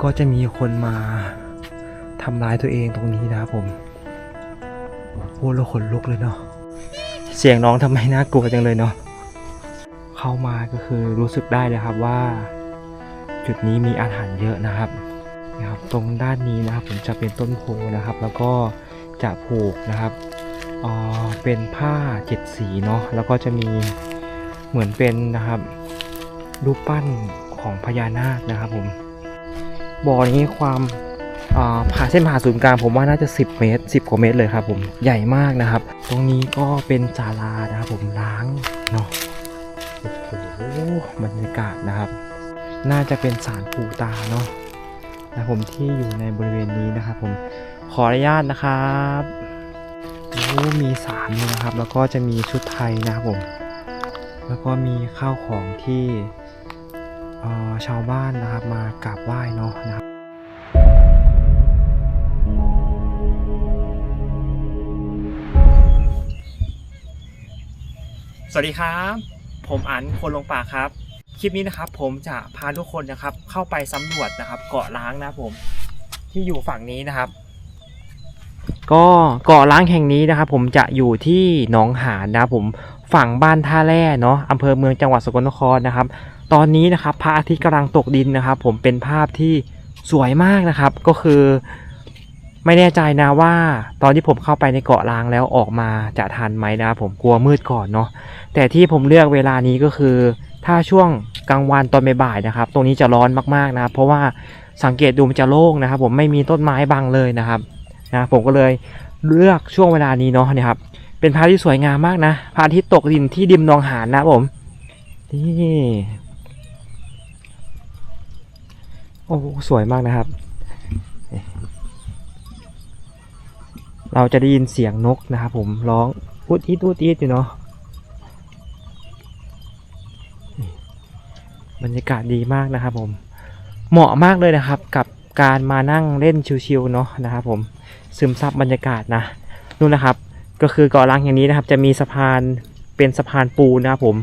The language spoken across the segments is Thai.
ก็จะมีคนมาทำร้ายตัวเองตรงนี้นะครับผมพูดแล้วขนลุกเลยเนาะเสียงน้องทำไมน่ากลัวจังเลยเนาะเข้ามาก็คือรู้สึกได้เลยครับว่า จุดนี้มีอาถรรพ์เยอะนะครับนะครับ ตรงด้านนี้นะครับผมจะเป็นต้นโพนะครับ แล้วก็จะผูกนะครับเอ่อเป็นผ้าเจ็ดสีเนาะแล้วก็จะมีเหมือนเป็นนะครับรูปปั้นของพญานาคนะครับผม บ่อนี้ความผ่าเส้นผ่าศูนย์กลางผมว่าน่าจะ 10 เมตร 10 กว่าเมตรเลยครับผมใหญ่มากนะครับ ตรงนี้ก็เป็นศาลานะครับผมล้างเนาะโอ้โหบรรยากาศนะครับ น่าจะเป็นศาลปูตาเนาะนะผมที่อยู่ในบริเวณนี้นะครับผมขออนุญาตนะครับโอ้มีศาลเลยนะครับ แล้วก็จะมีชุดไทยนะครับผม แล้วก็มีข้าวของที่ ชาวบ้านนะครับมากราบไหว้เนาะนะครับสวัสดีครับ ผมอันคนลงป่าครับ คลิปนี้นะครับ ผมจะพาทุกคนนะครับ เข้าไปสำรวจนะครับ เกาะล้างนะครับผมที่อยู่ฝั่งนี้นะครับ ก็เกาะล้างแห่งนี้นะครับ ผมจะอยู่ที่หนองหานนะครับผมฝั่งบ้านท่าแร่เนาะอำเภอเมืองจังหวัดสกลนครนะครับ ตอนนี้นะครับพระอาทิตย์กำลังตกดินนะครับ ผมเป็นภาพที่สวยมากนะครับ ก็คือ ไม่แน่ใจนะว่า ตอนที่ผมเข้าไปในเกาะล้างแล้วออกมาจะทันไหมนะผมกลัวมืดก่อนเนาะแต่ที่ผมเลือกเวลานี้ก็คือ ถ้าช่วงกลางวันตอนบ่ายนะครับ ตรงนี้จะร้อนมากๆนะครับเพราะว่าสังเกตดูมันจะโล่งนะครับ ผมไม่มีต้นไม้บังเลยนะครับนะผมก็เลยเลือกช่วงเวลานี้เนาะเนี่ยครับ เป็นพระที่สวยงามมากนะพระอาทิตย์ตกดินที่ดิมนองหานนะผมนี่โอ้โหสวยมากนะครับ เราจะได้ยินเสียงนกนะครับผมร้องอุดอีดอุดอีดอยู่เนาะบรรยากาศดีมากนะครับผมเหมาะมากเลยนะครับกับการมานั่งเล่นชิวๆเนาะนะครับผมซึมซับบรรยากาศนะนู่นนะครับ ก็คือเกาะล้างอย่างนี้นะครับ จะมีสะพานเป็นสะพานปูนะครับผม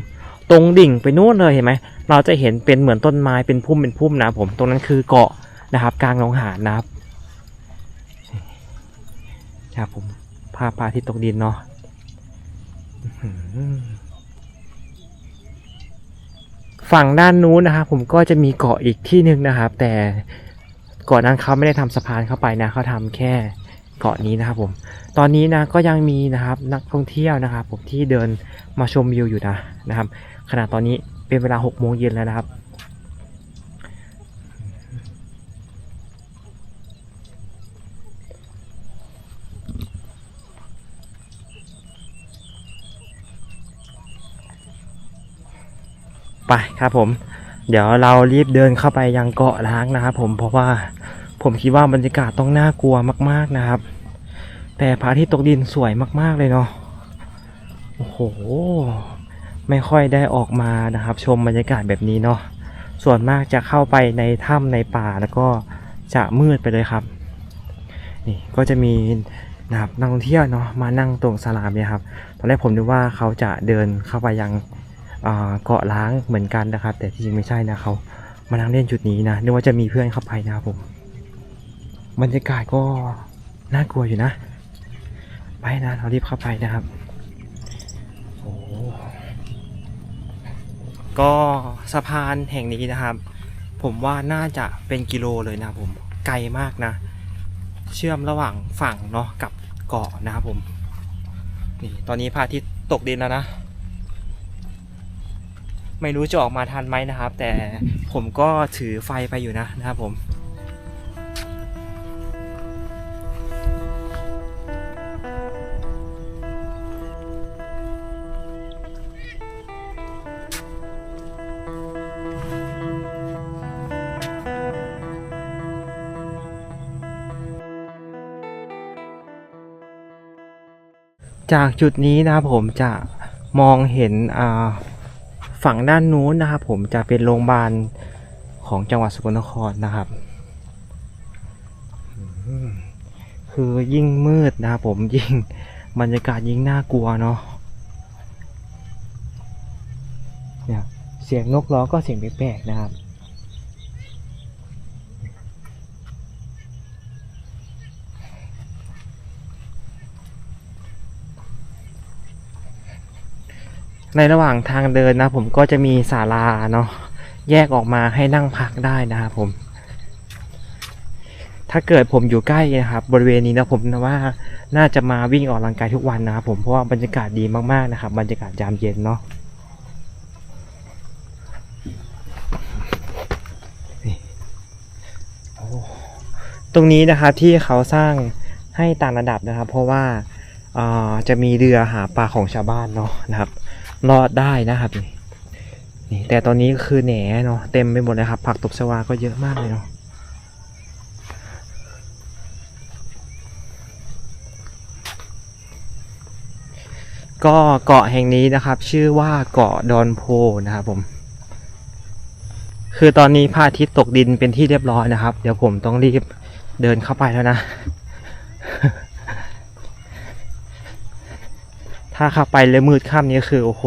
ตรงดิ่งไปนู่นเลยเห็นไหมเราจะเห็นเป็นเหมือนต้นไม้เป็นพุ่มเป็นพุ่มนะผมตรงนั้นคือเกาะนะครับ กลางหนองหานนะครับครับผมภาพพาทิตย์ตกดินเนาะฝั่งด้านนู้นนะครับผมก็จะมีเกาะอีกที่หนึ่งนะครับ แต่เกาะนั้นเขาไม่ได้ทำสะพานเข้าไปนะเขาทำแค่เกาะนี้นะครับ ผม ตอนนี้นะก็ยังมีนะครับนักท่องเที่ยวนะครับ ผมที่เดินมาชมวิวอยู่นะนะครับ ขณะตอนนี้เป็นเวลา6โมงเย็นแล้วนะครับ ไปครับผม เดี๋ยวเรารีบเดินเข้าไปยังเกาะล้างนะครับผมเพราะว่าผมคิดว่าบรรยากาศต้องน่ากลัวมาก ๆนะครับ แต่พระอาทิตย์ตกดินสวยมาก ๆ เลยเนาะโอ้โห ไม่ค่อยได้ออกมานะครับ ชมบรรยากาศแบบนี้เนาะส่วนมากจะเข้าไปในถ้ำในป่าแล้วก็จะมืดไปเลยครับ นี่ก็จะมีนะครับนักท่องเที่ยวเนาะมานั่งตรงสลามเนี่ยครับ ตอนแรกผมนึกว่าเขาจะเดินเข้าไปยังเกาะล้างเหมือนกันนะครับ แต่ที่จริงไม่ใช่นะเขามานั่งเล่นจุดนี้นะนึกว่าจะมีเพื่อนเข้าไปนะครับผม บรรยากาศก็น่ากลัวอยู่นะ ไปนะเรารีบเข้าไปนะครับโอ้ ก็สะพานแห่งนี้นะครับ ผมว่าน่าจะเป็นกิโลเลยนะผมไกลมากนะ เชื่อมระหว่างฝั่งเนาะกับเกาะนะครับผมนี่ตอนนี้พระอาทิตย์ตกดินแล้วนะ ไม่รู้จะออกมาทันไหมนะครับ แต่ผมก็ถือไฟไปอยู่นะนะครับผม จากจุดนี้นะครับผมจะมองเห็นฝั่งด้านนู้นนะครับผมจะเป็นโรงพยาบาลของจังหวัดสกลนครนะครับ คือยิ่งมืดนะครับผมยิ่งบรรยากาศยิ่งน่ากลัวเนาะเนี่ยเสียงนกร้องก็เสียงแปลกๆนะครับ ในระหว่างทางเดินนะ ผมก็จะมีศาลาเนาะแยกออกมาให้นั่งพักได้นะครับผม ถ้าเกิดผมอยู่ใกล้นะครับ บริเวณนี้นะผมนะว่าน่าจะมาวิ่งออกกำลังกายทุกวันนะครับผมเพราะว่าบรรยากาศดีมากๆนะครับ บรรยากาศยามเย็นเนาะตรงนี้นะครับที่เขาสร้างให้ต่างระดับนะครับ เพราะว่าอ่าจะมีเรือหาปลาของชาวบ้านเนาะนะครับ รอดได้นะครับนี่แต่ตอนนี้ก็คือแหนเนาะเต็มไปหมดเลยครับ ผักตบชวาก็เยอะมากเลยเนาะก็เกาะแห่งนี้นะครับ ชื่อว่าเกาะดอนโพนะครับผม คือตอนนี้พระอาทิตย์ตกดินเป็นที่เรียบร้อยนะครับ เดี๋ยวผมต้องรีบเดินเข้าไปแล้วนะ ถ้าข้าไปแล้วมืดค่ำนี้คือโอ้โห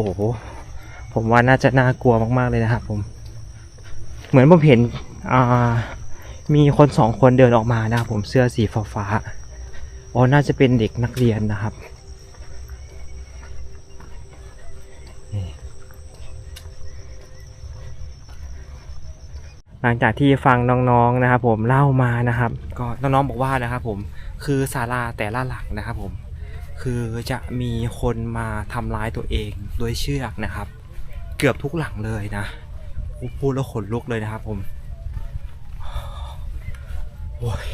ผมว่าน่าจะน่ากลัวมากๆเลยนะครับผม เหมือนผมเห็นมีคนสองคนเดินออกมานะครับผมเสื้อสีฟ้าๆอ๋อน่าจะเป็นเด็กนักเรียนนะครับหลังจากที่ฟังน้องๆนะครับผมเล่ามานะครับ ก็น้องๆบอกว่านะครับผมคือศาลาแต่ละหลังนะครับผม คือจะมีคนมาทำร้ายตัวเองด้วยเชือกนะครับ เกือบทุกหลังเลยนะพูดแล้วขนลุกเลยนะครับผมโอ้ย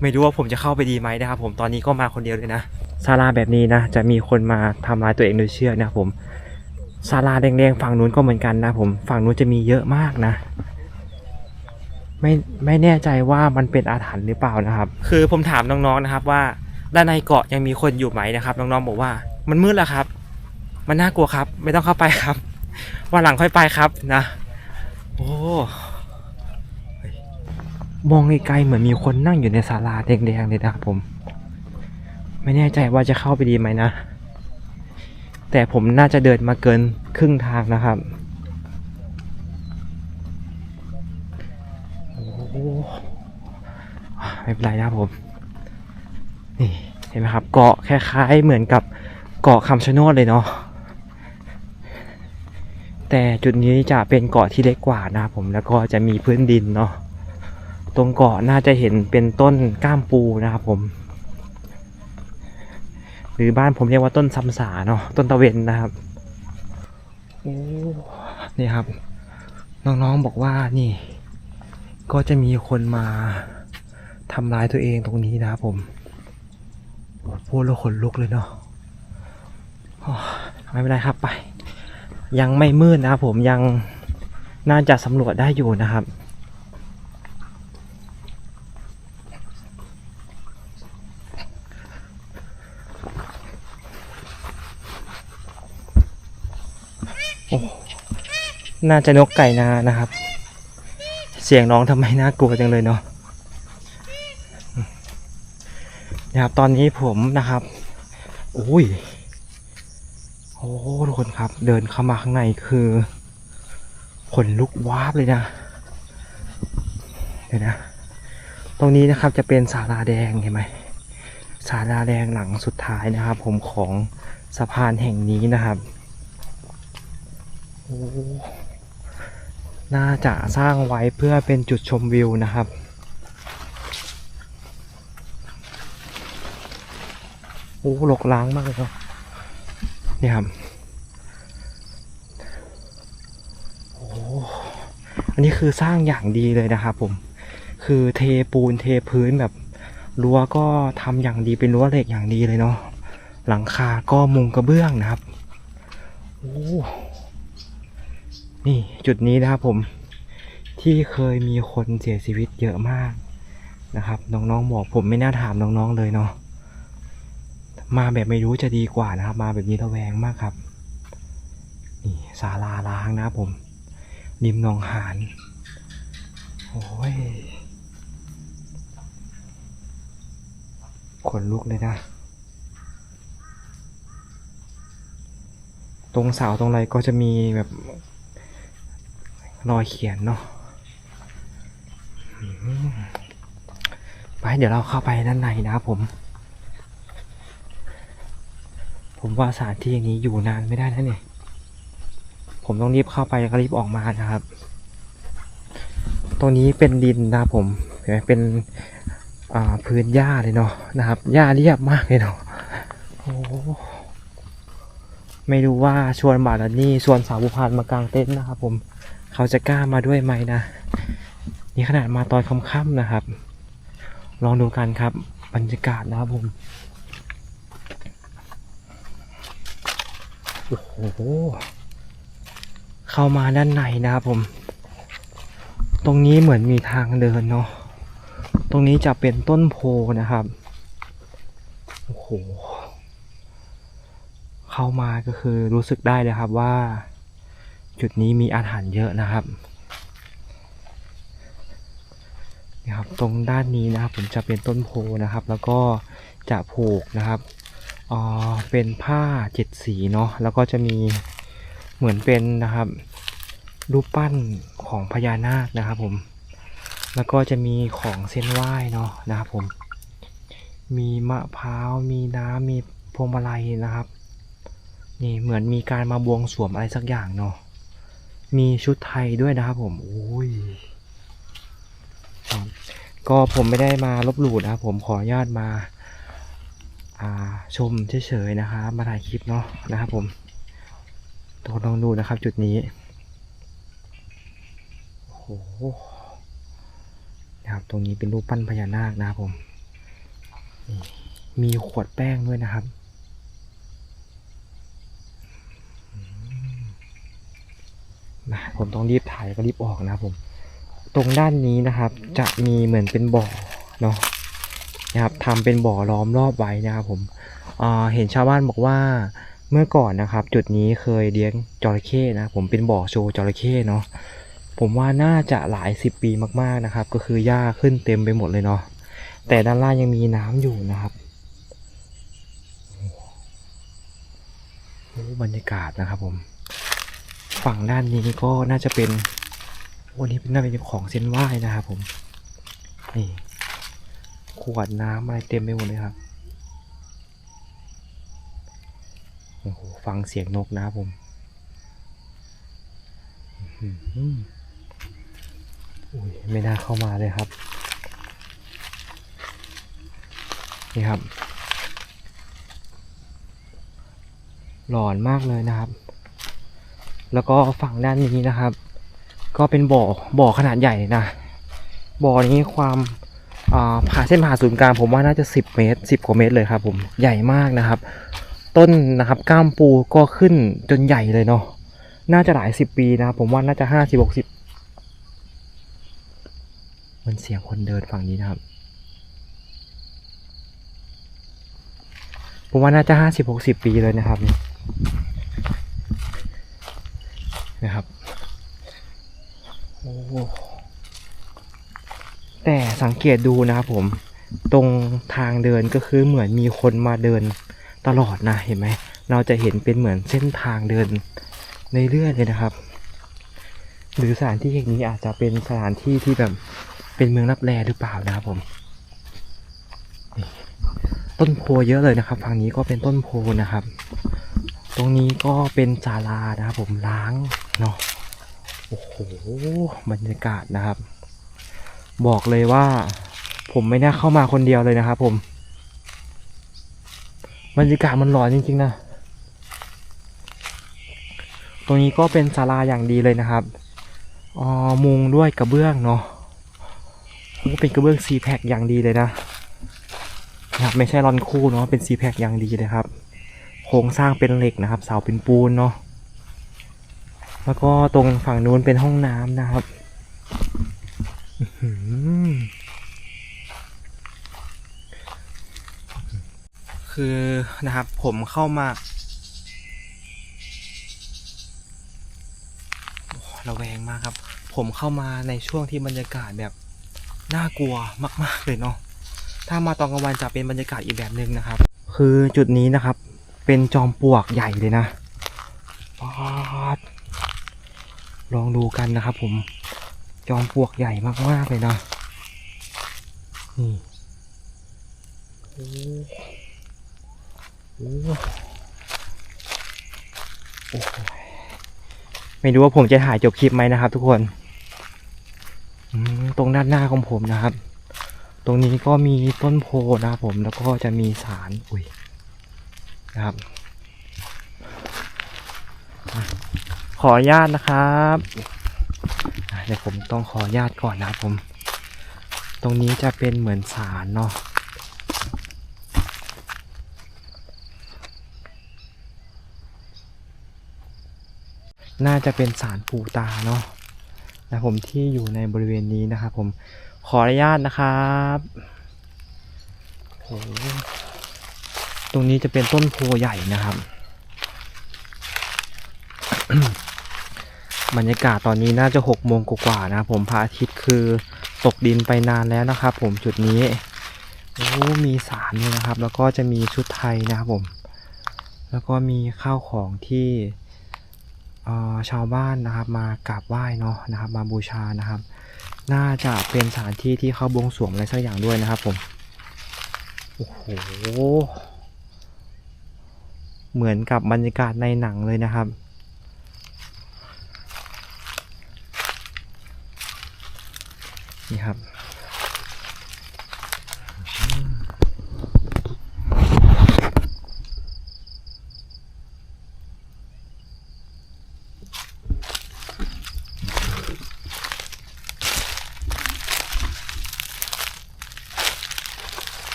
ไม่รู้ว่าผมจะเข้าไปดีไหมนะครับ ผมตอนนี้ก็มาคนเดียวเลยนะศาลาแบบนี้นะ จะมีคนมาทำร้ายตัวเองโดยเชือกนะครับผมศาลาแดงๆฝั่งนู้นก็เหมือนกันนะผมฝั่งนู้นจะมีเยอะมากนะไม่ไม่แน่ใจว่ามันเป็นอาถรรพ์หรือเปล่านะครับ คือผมถามน้องๆนะครับว่า ด้านในเกาะยังมีคนอยู่ไหมนะครับน้องๆบอกว่า มันมืดแล้วครับ มันน่ากลัวครับ ไม่ต้องเข้าไปครับวันหลังค่อยไปครับนะโอ้ยมองไกลๆเหมือนมีคนนั่งอยู่ในศาลาแดงๆเลยนะครับผม ไม่แน่ใจว่าจะเข้าไปดีไหมนะ แต่ผมน่าจะเดินมาเกินครึ่งทางนะครับโอ้ไม่เป็นไรนะครับผม นี่เห็นไหมครับ เกาะคล้ายๆเหมือนกับเกาะคำชะโนดเลยเนาะแต่จุดนี้จะเป็นเกาะที่เล็กกว่านะผมแล้วก็จะมีพื้นดินเนาะตรงเกาะน่าจะเห็นเป็นต้นก้ามปูนะครับผม หรือบ้านผมเรียกว่าต้นซัมสาเนาะต้นตะเวนนะครับโอ้นี่ครับ น้องๆบอกว่านี่ ก็จะมีคนมาทำร้ายตัวเองตรงนี้นะครับผม พูดแล้วขนลุกเลยเนาะไม่เป็นไรครับไป ยังไม่มืดนะครับผมยังน่าจะสำรวจได้อยู่นะครับโอ้น่าจะนกไก่นานะครับ เสียงน้องทำไมน่ากลัวจังเลยเนาะ นะครับตอนนี้ผมนะครับอุ้ยโอ้ทุกคนครับ เดินเข้ามาข้างในคือขนลุกวาบเลยนะเดี๋ยวนะ ตรงนี้นะครับจะเป็นศาลาแดงเห็นไหมศาลาแดงหลังสุดท้ายนะครับ ผมของสะพานแห่งนี้นะครับโอ้น่าจะสร้างไว้เพื่อเป็นจุดชมวิวนะครับ โอ้หลกล้างมากเลยครับนี่ครับโอ้อันนี้คือสร้างอย่างดีเลยนะครับผม คือเทปูนเทพื้นแบบรั้วก็ทำอย่างดีเป็นรั้วเหล็กอย่างดีเลยเนาะหลังคาก็มุงกระเบื้องนะครับโอ้นี่จุดนี้นะครับผมที่เคยมีคนเสียชีวิตเยอะมากนะครับ น้องๆบอกผมไม่น่าถามน้องๆเลยเนาะ มาแบบไม่รู้จะดีกว่านะครับ มาแบบนี้ระแวงมากครับ นี่ศาลาล้างนะผม ริมหนองหานโอ้ยขนลุกเลยนะ ตรงเสาตรงอะไรก็จะมีแบบรอยเขียนเนาะไปเดี๋ยวเราเข้าไปด้านในนะครับผม ผมว่าสถานที่อย่างนี้อยู่นานไม่ได้แล้วเนี่ย ผมต้องรีบเข้าไปแล้วก็รีบออกมานะครับ ตรงนี้เป็นดินนะผม เห็นไหมเป็นพื้นหญ้าเลยเนาะนะครับ หญ้าเรียบมากเลยเนาะโอ้โหไม่รู้ว่าชวนบาลานี่ชวนสาวบุพานมากลางเต็นท์นะครับ ผม เขาจะกล้ามาด้วยไหมนะ นี่ขนาดมาตอนค่ำๆนะครับ ลองดูกันครับ บรรยากาศนะครับผม โอ้โหเข้ามาด้านในนะครับผม ตรงนี้เหมือนมีทางเดินเนาะตรงนี้จะเป็นต้นโพนะครับโอ้โหเข้ามาก็คือรู้สึกได้เลยครับว่า จุดนี้มีอาถรรพ์เยอะนะครับนี่ครับ ตรงด้านนี้นะครับผมจะเป็นต้นโพนะครับ แล้วก็จะผูกนะครับ อ่าเป็นผ้าเจ็ดสีเนาะแล้วก็จะมีเหมือนเป็นนะครับ รูปปั้นของพญานาคนะครับผม แล้วก็จะมีของเส้นไหว้เนาะนะครับผม มีมะพร้าวมีน้ำมีพวงมาลัยนะครับ นี่เหมือนมีการมาบวงสรวงอะไรสักอย่างเนาะมีชุดไทยด้วยนะครับผมโอ้ยก็ผมไม่ได้มาลบหลู่นะครับผมขออนุญาตมา ชมเฉยๆนะครับมาถ่ายคลิปเนาะนะครับผมตัวลองดูนะครับ จุดนี้โอ้โหนะครับตรงนี้เป็นรูปปั้นพญานาคนะครับผมมีขวดแป้งด้วยนะครับนะผมต้องรีบถ่ายก็รีบออกนะครับผม ตรงด้านนี้นะครับ จะมีเหมือนเป็นบ่อเนาะ นะครับทำเป็นบ่อล้อมรอบไว้นะครับผมเห็นชาวบ้านบอกว่าเมื่อก่อนนะครับ จุดนี้เคยเลี้ยงจระเข้นะผมเป็นบ่อโชว์จระเข้เนาะผมว่าน่าจะหลายสิบปีมากๆนะครับ ก็คือหญ้าขึ้นเต็มไปหมดเลยเนาะแต่ด้านล่างยังมีน้ำอยู่นะครับโอ้บรรยากาศนะครับผม ฝั่งด้านนี้ก็น่าจะเป็นวันนี้เป็นน่าเป็นของเส้นไหว้นะครับผมนี่ ขวดน้ำอะไรเต็มไปหมดเลยครับ โอ้โห ฟังเสียงนกนะผมอุ้ยไม่น่าเข้ามาเลยครับ นี่ครับ หลอนมากเลยนะครับ แล้วก็ฝั่งด้านนี้นะครับ ก็เป็นบ่อบ่อขนาดใหญ่นะ บ่อนี้ความ ผ่าเส้นผ่าศูนย์กลางผมว่าน่าจะ 10 เมตร 10กว่าเมตรเลยครับผมใหญ่มากนะครับ ต้นนะครับก้ามปูก็ขึ้นจนใหญ่เลยเนาะน่าจะหลายสิบปีนะครับผมว่าน่าจะห้าสิบหกสิบมันเสียงคนเดินฝั่งนี้นะครับ ผมว่าน่าจะห้าสิบหกสิบปีเลยนะครับนี่นะครับโอ้ แต่สังเกตดูนะครับผมตรงทางเดินก็คือเหมือนมีคนมาเดินตลอดนะเห็นไหมเราจะเห็นเป็นเหมือนเส้นทางเดินในเรื่อยเลยนะครับ หรือสถานที่แห่งนี้อาจจะเป็นสถานที่ที่แบบเป็นเมืองรับแลหรือเปล่านะครับผมต้นโพเยอะเลยนะครับฝั่งนี้ก็เป็นต้นโพนะครับ ตรงนี้ก็เป็นศาลานะครับผมล้างเนาะโอ้โหบรรยากาศนะครับ บอกเลยว่า ผมไม่น่าเข้ามาคนเดียวเลยนะครับผมบรรยากาศมันหลอนจริงๆนะ ตรงนี้ก็เป็นศาลาอย่างดีเลยนะครับอ๋อมุงด้วยกระเบื้องเนาะโอ้เป็นกระเบื้องซีแพคอย่างดีเลยนะนะครับไม่ใช่รอนคู่เนาะเป็นซีแพคอย่างดีเลยครับ โครงสร้างเป็นเหล็กนะครับ เสาเป็นปูนเนาะแล้วก็ตรงฝั่งนู้นเป็นห้องน้ำนะครับ คือนะครับผมเข้ามาระแวงมากครับ ผมเข้ามาในช่วงที่บรรยากาศแบบน่ากลัวมาก ๆ เลยเนาะถ้ามาตอนกลางวันจะเป็นบรรยากาศอีกแบบหนึ่งนะครับ คือจุดนี้นะครับ เป็นจอมปลวกใหญ่เลยนะป๊าดลองดูกันนะครับผม จอมปลวกใหญ่มากๆเลยนะนี่โอ้โหไม่รู้ว่าผมจะถ่ายจบคลิปไหมนะครับ ทุกคนตรงด้านหน้าของผมนะครับ ตรงนี้ก็มีต้นโพนะครับผมแล้วก็จะมีสารอุ้ยนะครับ ขออนุญาตนะครับ เดี๋ยวผมต้องขออนุญาตก่อนนะครับผม ตรงนี้จะเป็นเหมือนสารเนาะน่าจะเป็นสารปู่ตาเนาะนะผมที่อยู่ในบริเวณนี้นะครับผมขออนุญาตนะครับโหตรงนี้จะเป็นต้นโพใหญ่นะครับ บรรยากาศตอนนี้น่าจะหกโมงกว่าๆนะครับผมพระอาทิตย์คือตกดินไปนานแล้วนะครับ ผมจุดนี้โอ้มีสารด้วยนะครับ แล้วก็จะมีชุดไทยนะครับผม แล้วก็มีข้าวของที่ชาวบ้านนะครับ มากราบไหว้เนาะนะครับ มาบูชานะครับ น่าจะเป็นสถานที่ที่เขาบวงสรวงอะไรสักอย่างด้วยนะครับ ผมโอ้โหเหมือนกับบรรยากาศในหนังเลยนะครับ นี่ครับ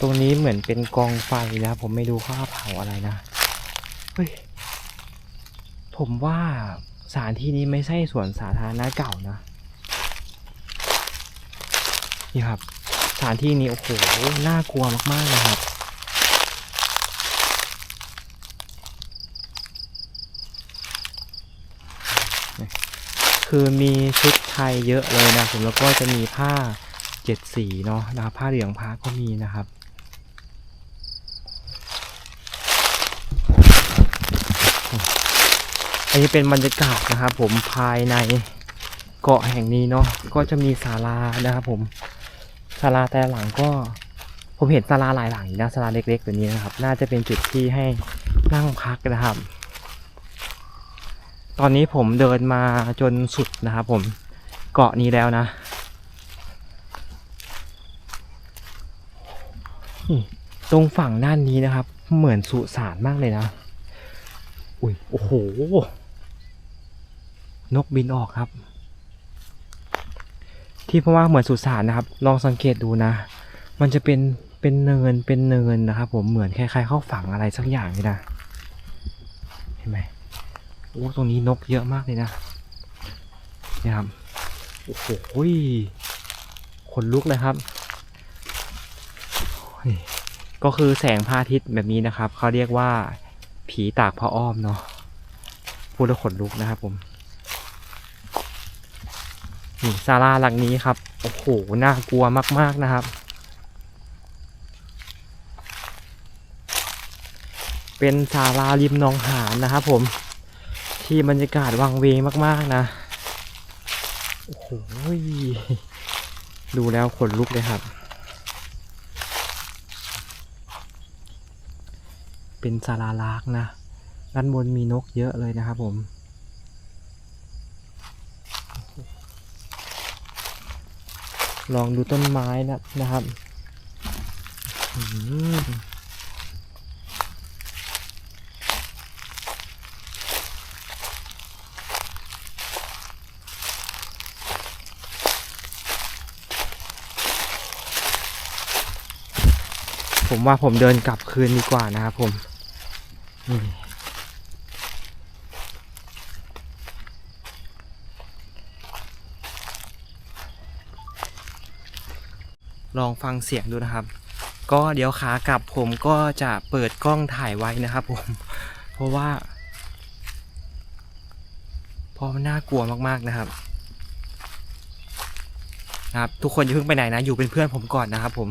ตรงนี้เหมือนเป็นกองไฟนะผมไม่รู้เขาเผาอะไรนะ เฮ้ย ผมว่าสถานที่นี้ไม่ใช่สวนสาธารณะเก่านะ นี่ครับ สถานที่นี้โอ้โห น่ากลัวมากๆนะครับคือมีชุดไทยเยอะเลยนะผมแล้วก็จะมีผ้าเจ็ดสีเนาะนะครับผ้าเหลืองผ้าก็มีนะครับ อันนี้เป็นบรรยากาศนะครับผมภายในเกาะแห่งนี้เนาะก็จะมีศาลานะครับผมศาลาแต่หลังก็ผมเห็นศาลาหลายหลังอยู่นะศาลาเล็กๆแบบนี้นะครับ น่าจะเป็นจุดที่ให้นั่งพักนะครับ ตอนนี้ผมเดินมาจนสุดนะครับผมเกาะนี้แล้วนะตรงฝั่งด้านนี้นะครับ เหมือนสุสานมากเลยนะ อุ้ยโอ้โห นกบินออกครับ ที่เพราะว่าเหมือนสุสานนะครับ ลองสังเกตดูนะ มันจะเป็นเป็นเนินเป็นเนินนะครับผมเหมือนคล้ายๆเข้าฝังอะไรสักอย่างเลยนะเห็นไหมโอ้ตรงนี้นกเยอะมากเลยนะนี่ครับโอ้โหขนลุกเลยครับก็คือแสงพระอาทิตย์แบบนี้นะครับ เขาเรียกว่า ผีตากพระอ้อมเนาะพูดแล้วขนลุกนะครับผมนี่ศาลาหลังนี้ครับ โอ้โห น่ากลัวมาก ๆนะครับ เป็นศาลาริมหนองหานนะครับผม ที่บรรยากาศวังเวงมาก ๆ นะ โอ้โห ดูแล้วขนลุกเลยครับ เป็นสาลาลากนะ ด้านบนมีนกเยอะเลยนะครับผมลองดูต้นไม้นะนะครับ ผมว่าผมเดินกลับคืนดีกว่านะครับผมลองฟังเสียงดูนะครับ ก็เดี๋ยวขากลับผมก็จะเปิดกล้องถ่ายไว้นะครับผม เพราะว่าเพราะมันน่ากลัวมากๆนะครับนะครับ ทุกคนอย่าเพิ่งไปไหนนะ อยู่เป็นเพื่อนผมก่อนนะครับผม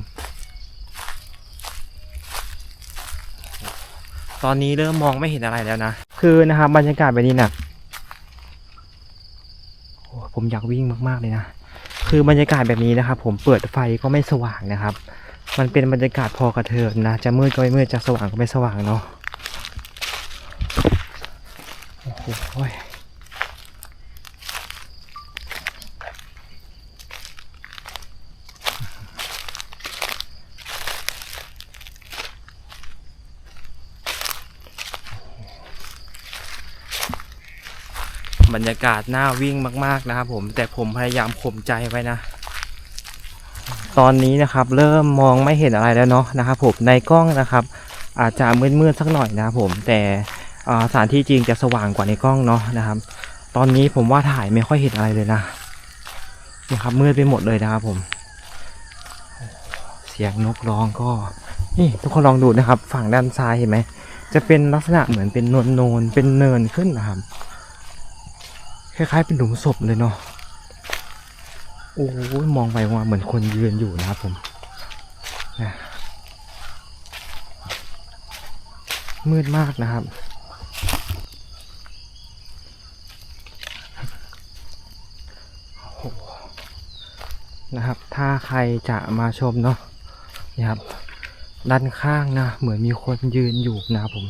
ตอนนี้เริ่มมองไม่เห็นอะไรแล้วนะ คือนะครับบรรยากาศแบบนี้นะโอ้ผมอยากวิ่งมากๆเลยนะ คือบรรยากาศแบบนี้นะครับ ผมเปิดไฟก็ไม่สว่างนะครับ มันเป็นบรรยากาศพอกระเทินนะ จะมืดก็ไม่มืด จะสว่างก็ไม่สว่างเนาะ โอ้โห รยากาศน่าวิ่งมากๆนะครับผมแต่ผมพยายามข่มใจไว้นะ ตอนนี้นะครับ เริ่มมองไม่เห็นอะไรแล้วเนาะนะครับผมในกล้องนะครับ อาจจะมืดๆสักหน่อยนะครับผมแต่สถานที่จริงจะสว่างกว่าในกล้องเนาะนะครับ ตอนนี้ผมว่าถ่ายไม่ค่อยเห็นอะไรเลยนะนี่ครับมืดไปหมดเลยนะครับผม เสียงนกร้องก็ นี่ทุกคนลองดูนะครับ ฝั่งด้านซ้ายเห็นไหมจะเป็นลักษณะเหมือนเป็นนวลโนนเป็นเนินขึ้นนะครับ คล้ายๆเป็นหลุมศพเลยเนาะโอ้ยมองไปว่าเหมือนคนยืนอยู่นะครับผมนะมืดมากนะครับโอ้โหนะครับ ถ้าใครจะมาชมเนาะนี่ครับ ด้านข้างนะ เหมือนมีคนยืนอยู่นะครับผม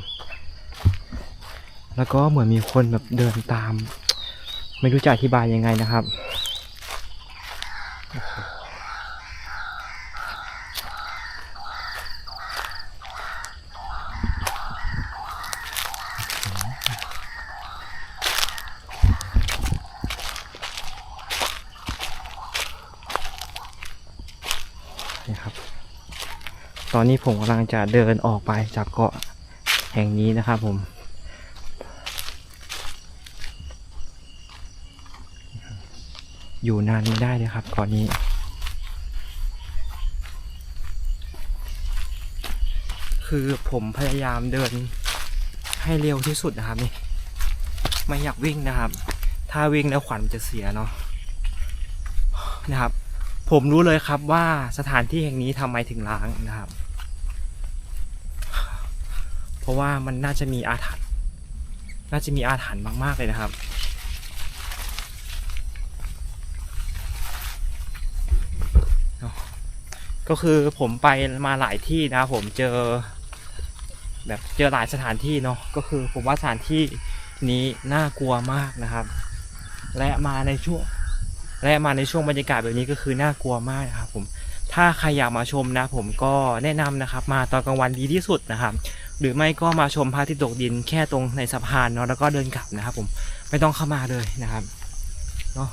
แล้วก็เหมือนมีคนแบบเดินตาม ไม่รู้จะอธิบายยังไงนะครับ นี่ครับ ตอนนี้ผมกำลังจะเดินออกไปจากเกาะแห่งนี้นะครับผม อยู่นานไม่ได้เลยครับเกาะนี้ คือผมพยายามเดินให้เร็วที่สุดนะครับนี่ ไม่อยากวิ่งนะครับ ถ้าวิ่งแล้วขวัญจะเสียเนาะนะครับ ผมรู้เลยครับว่าสถานที่แห่งนี้ทำไมถึงล้างนะครับ เพราะว่ามันน่าจะมีอาถรรพ์น่าจะมีอาถรรพ์มากๆเลยนะครับ ก็คือผมไปมาหลายที่นะผมเจอ แบบเจอหลายสถานที่เนาะก็คือผมว่าสถานที่นี้น่ากลัวมากนะครับ และมาในช่วงและมาในช่วงบรรยากาศแบบนี้ก็คือน่ากลัวมากนะครับผมถ้าใครอยากมาชมนะ ผมก็แนะนำนะครับ มาตอนกลางวันดีที่สุดนะครับ หรือไม่ก็มาชมพระอาทิตย์ตกดินแค่ตรงในสะพานเนาะแล้วก็เดินกลับนะครับ ผมไม่ต้องเข้ามาเลยนะครับเนาะ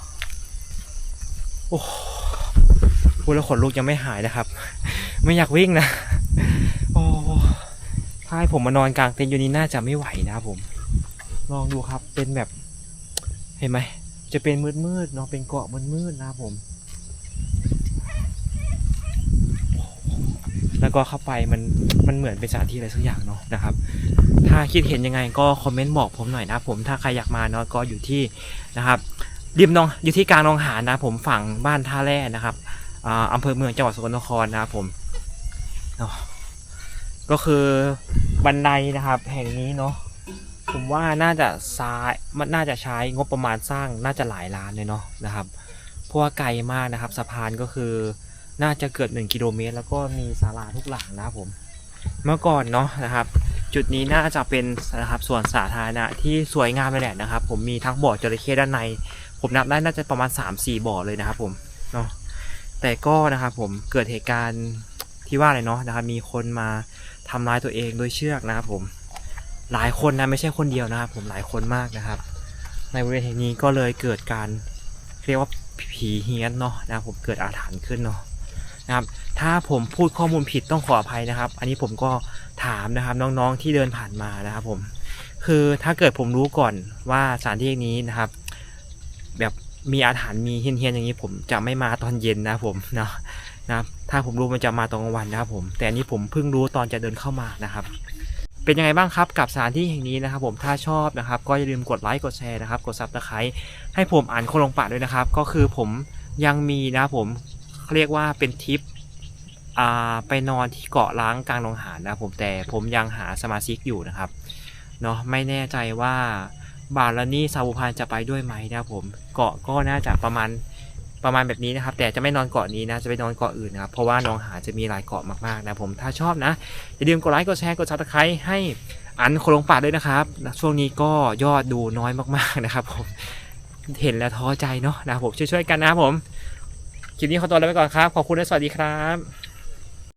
โอ้ พูดแล้วขนลุกยังไม่หายนะครับ ไม่อยากวิ่งนะ โอ้ถ้าให้ผมมานอนกลางเต็นท์อยู่นี้น่าจะไม่ไหวนะผม ลองดูครับเป็นแบบ เห็นไหม จะเป็นมืดๆเนาะเป็นเกาะมืดๆนะผม แล้วก็เข้าไปมันมันเหมือนเป็นสถานที่อะไรสักอย่างเนาะนะครับ ถ้าคิดเห็นยังไงก็คอมเมนต์บอกผมหน่อยนะผมถ้าใครอยากมาเนาะก็อยู่ที่นะครับริมนองอยู่ที่กลางหนองหานนะผมฝั่งบ้านท่าแร่นะครับ อำเภอเมืองจังหวัดสกลนครนะครับผมก็คือบันไดนะครับ แห่งนี้เนาะผมว่าน่าจะซ้ายมันน่าจะใช้งบประมาณสร้างน่าจะหลายล้านเลยเนาะนะครับเพราะว่าไกลมากนะครับสะพานก็คือน่าจะเกิด1กิโลเมตร แล้วก็มีศาลาทุกหลังนะครับผมเมื่อก่อนเนาะนะครับ จุดนี้น่าจะเป็นนะครับส่วนสาธารณะที่สวยงามเลยแหละนะครับ ผมมีทั้งบ่อจระเข้ด้านใน ผมนับได้น่าจะประมาณ 3-4 บ่อเลยนะครับผมเนาะ แต่ก็นะครับผมเกิดเหตุการณ์ที่ว่าอะไรเนาะนะครับมีคนมาทำร้ายตัวเองโดยเชือกนะครับผมหลายคนนะไม่ใช่คนเดียวนะครับ ผมหลายคนมากนะครับ ในบริเวณแห่งนี้ก็เลยเกิดการเรียกว่าผีเฮี้ยนเนาะนะครับผมเกิดอาถรรพ์ขึ้นเนาะนะครับถ้าผมพูดข้อมูลผิดต้องขออภัยนะครับ อันนี้ผมก็ถามนะครับน้องๆที่เดินผ่านมานะครับผมคือถ้าเกิดผมรู้ก่อนว่าสถานที่นี้นะครับ แบบ มีอาถรรพ์มีเฮี้ยนๆอย่างนี้ผมจะไม่มาตอนเย็นนะผมเนาะนะถ้าผมรู้มันจะมาตอนกลางวันนะครับผม แต่อันนี้ผมเพิ่งรู้ตอนจะเดินเข้ามานะครับเป็นยังไงบ้างครับกับสถานที่แห่งนี้นะครับผมถ้าชอบนะครับ ก็อย่าลืมกดไลค์กดแชร์นะครับ กดซับสไครต์ให้ผมอ่านโคลงปากด้วยนะครับ ก็คือผมยังมีนะผมเรียกว่าเป็นทริปอ่าไปนอนที่เกาะล้างกลางหนองหานนะผมแต่ผมยังหาสมาชิกอยู่นะครับเนาะไม่แน่ใจว่า บาลานี่ซาบูพานจะไปด้วยไหมนะครับผมเกาะก็น่าจะประมาณประมาณแบบนี้นะครับ แต่จะไม่นอนเกาะนี้นะจะไปนอนเกาะอื่นนะครับเพราะว่าน้องหาจะมีหลายเกาะมากๆนะผมถ้าชอบนะอย่าลืมกดไลค์กดแชร์กดซับสไครต์ให้อันโคลงป่าด้วยนะครับ ช่วงนี้ก็ยอดดูน้อยมากๆนะครับผมเห็นแล้วท้อใจเนาะนะผมช่วยๆกันนะครับผมคลิปนี้ขอตัวลาไปก่อนครับขอบคุณและสวัสดีครับ